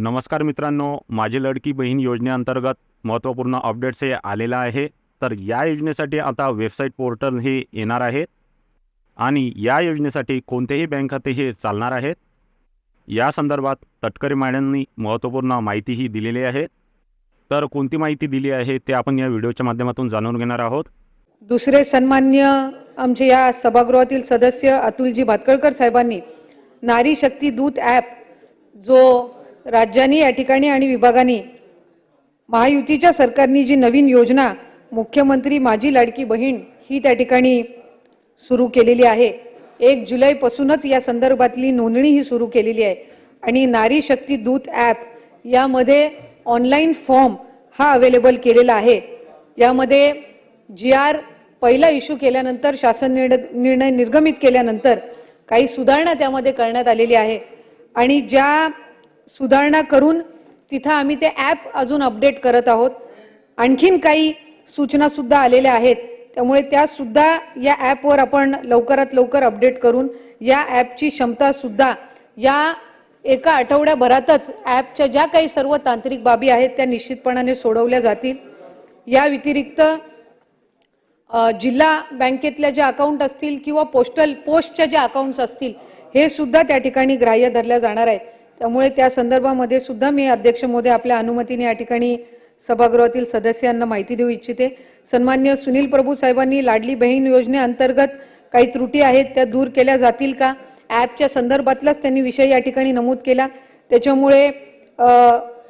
नमस्कार मित्रांनो माझी लडकी बहीण योजनेअंतर्गत महत्त्वपूर्ण अपडेट्स हे आलेलं आहे. तर या योजनेसाठी आता वेबसाईट पोर्टल हे येणार आहे. आणि या योजनेसाठी कोणतेही बँक खाते हे चालणार आहेत. या संदर्भात तटकरे मॅडमनी महत्त्वपूर्ण माहितीही दिलेली आहे. तर कोणती माहिती दिली आहे ते आपण या व्हिडिओच्या माध्यमातून जाणून घेणार आहोत. दुसरे सन्मान्य आमचे या सभागृहातील सदस्य अतुलजी भातकळकर साहेबांनी नारी शक्ती दूत ॲप जो राज्यांनी या ठिकाणी आणि विभागांनी महायुतीच्या सरकारनी जी नवीन योजना मुख्यमंत्री माझी लाडकी बहीण ही त्या ठिकाणी सुरू केलेली आहे. एक जुलैपासूनच या संदर्भातली नोंदणी ही सुरू केलेली आहे. आणि नारी शक्ती दूत ॲप यामध्ये ऑनलाईन फॉर्म हा अवेलेबल केलेला आहे. यामध्ये जी आर पहिला इश्यू केल्यानंतर शासन निर्णय निर्गमित केल्यानंतर काही सुधारणा त्यामध्ये करण्यात आलेली आहे. आणि ज्या सुधारणा करून तिथं आम्ही ते ॲप अजून अपडेट करत आहोत. आणखीन काही सूचनासुद्धा आलेल्या आहेत. त्यामुळे त्यासुद्धा या ॲपवर आपण लवकरात लवकर अपडेट करून या ॲपची क्षमतासुद्धा या एका आठवड्याभरातच ॲपच्या ज्या काही सर्व तांत्रिक बाबी आहेत त्या निश्चितपणाने सोडवल्या जातील. या व्यतिरिक्त जिल्हा बँकेतल्या ज्या अकाउंट असतील किंवा पोस्टल पोस्टच्या ज्या अकाउंट्स असतील हे सुद्धा त्या ठिकाणी ग्राह्य धरल्या जाणार आहेत. त्यामुळे त्या संदर्भामध्ये सुद्धा मी अध्यक्ष मोदी आपल्या अनुमतीने या ठिकाणी सभागृहातील सदस्यांना माहिती देऊ इच्छिते. सन्मान्य सुनील प्रभू साहेबांनी लाडली बहीण योजनेअंतर्गत काही त्रुटी आहेत त्या दूर केल्या जातील का? ॲपच्या संदर्भातलाच त्यांनी विषय या ठिकाणी नमूद केला. त्याच्यामुळे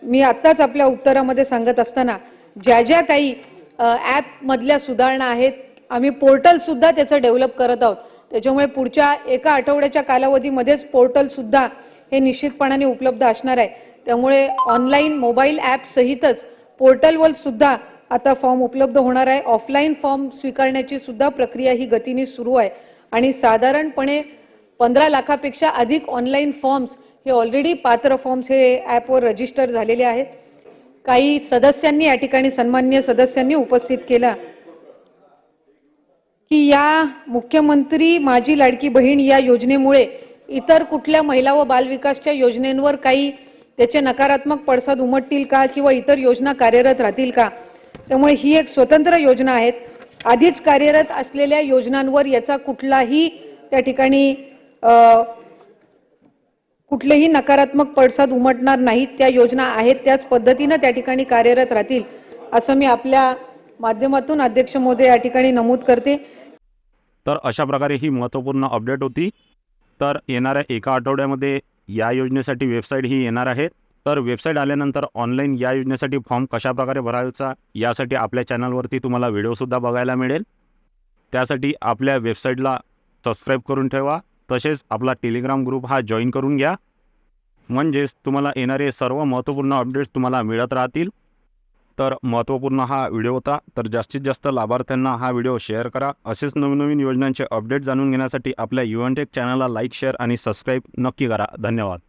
मी आत्ताच आपल्या उत्तरामध्ये सांगत असताना ज्या ज्या काही ॲपमधल्या सुधारणा आहेत आम्ही पोर्टलसुद्धा त्याचं डेव्हलप करत आहोत. त्याच्यामुळे पुढच्या एका आठवड्याच्या कालावधीमध्येच पोर्टलसुद्धा हे निश्चितपणाने उपलब्ध असणार आहे. त्यामुळे ऑनलाईन मोबाईल ॲप सहितच पोर्टलवर सुद्धा आता फॉर्म उपलब्ध होणार आहे. ऑफलाईन फॉर्म स्वीकारण्याची सुद्धा प्रक्रिया ही गतीने सुरू आहे. आणि साधारणपणे पंधरा लाखापेक्षा अधिक ऑनलाईन फॉर्म्स हे ऑलरेडी पात्र फॉर्म्स हे ॲपवर रजिस्टर झालेले आहेत. काही सदस्यांनी या ठिकाणी सन्मान्य सदस्यांनी उपस्थित केला की या मुख्यमंत्री माझी लाडकी बहीण या योजनेमुळे इतर कुठल्या महिला व बालविकासच्या योजनेंवर काही त्याचे नकारात्मक पडसाद उमटतील का किंवा इतर योजना कार्यरत राहतील का? त्यामुळे ही एक स्वतंत्र योजना आहेत. आधीच कार्यरत असलेल्या योजनांवर याचा कुठलाही त्या ठिकाणी कुठलेही नकारात्मक पडसाद उमटणार नाहीत. त्या योजना आहेत त्याच पद्धतीनं त्या ठिकाणी कार्यरत राहतील असं मी आपल्या माध्यमातून अध्यक्ष मोदी या ठिकाणी नमूद करते. तर अशा प्रकारे ही महत्त्वपूर्ण अपडेट होती. तर येणाऱ्या एका आठवड्यामध्ये या योजनेसाठी वेबसाईट ही येणार आहे. तर वेबसाईट आल्यानंतर ऑनलाईन या योजनेसाठी फॉर्म कशाप्रकारे भरायचा यासाठी आपल्या चॅनलवरती तुम्हाला व्हिडिओसुद्धा बघायला मिळेल. त्यासाठी आपल्या वेबसाईटला सबस्क्राईब करून ठेवा. तसेच आपला टेलिग्राम ग्रुप हा जॉईन करून घ्या. म्हणजेच तुम्हाला येणारे सर्व महत्त्वपूर्ण अपडेट्स तुम्हाला मिळत राहतील. तर महत्त्वपूर्ण हा व्हिडिओ होता. तर जास्तीत जास्त लाभार्थ्यांना हा व्हिडिओ शेअर करा. असेच नवनवीन योजनांचे अपडेट जाणून घेण्यासाठी आपल्या युएनटेक चॅनलला लाईक शेअर आणि सबस्क्राईब नक्की करा. धन्यवाद.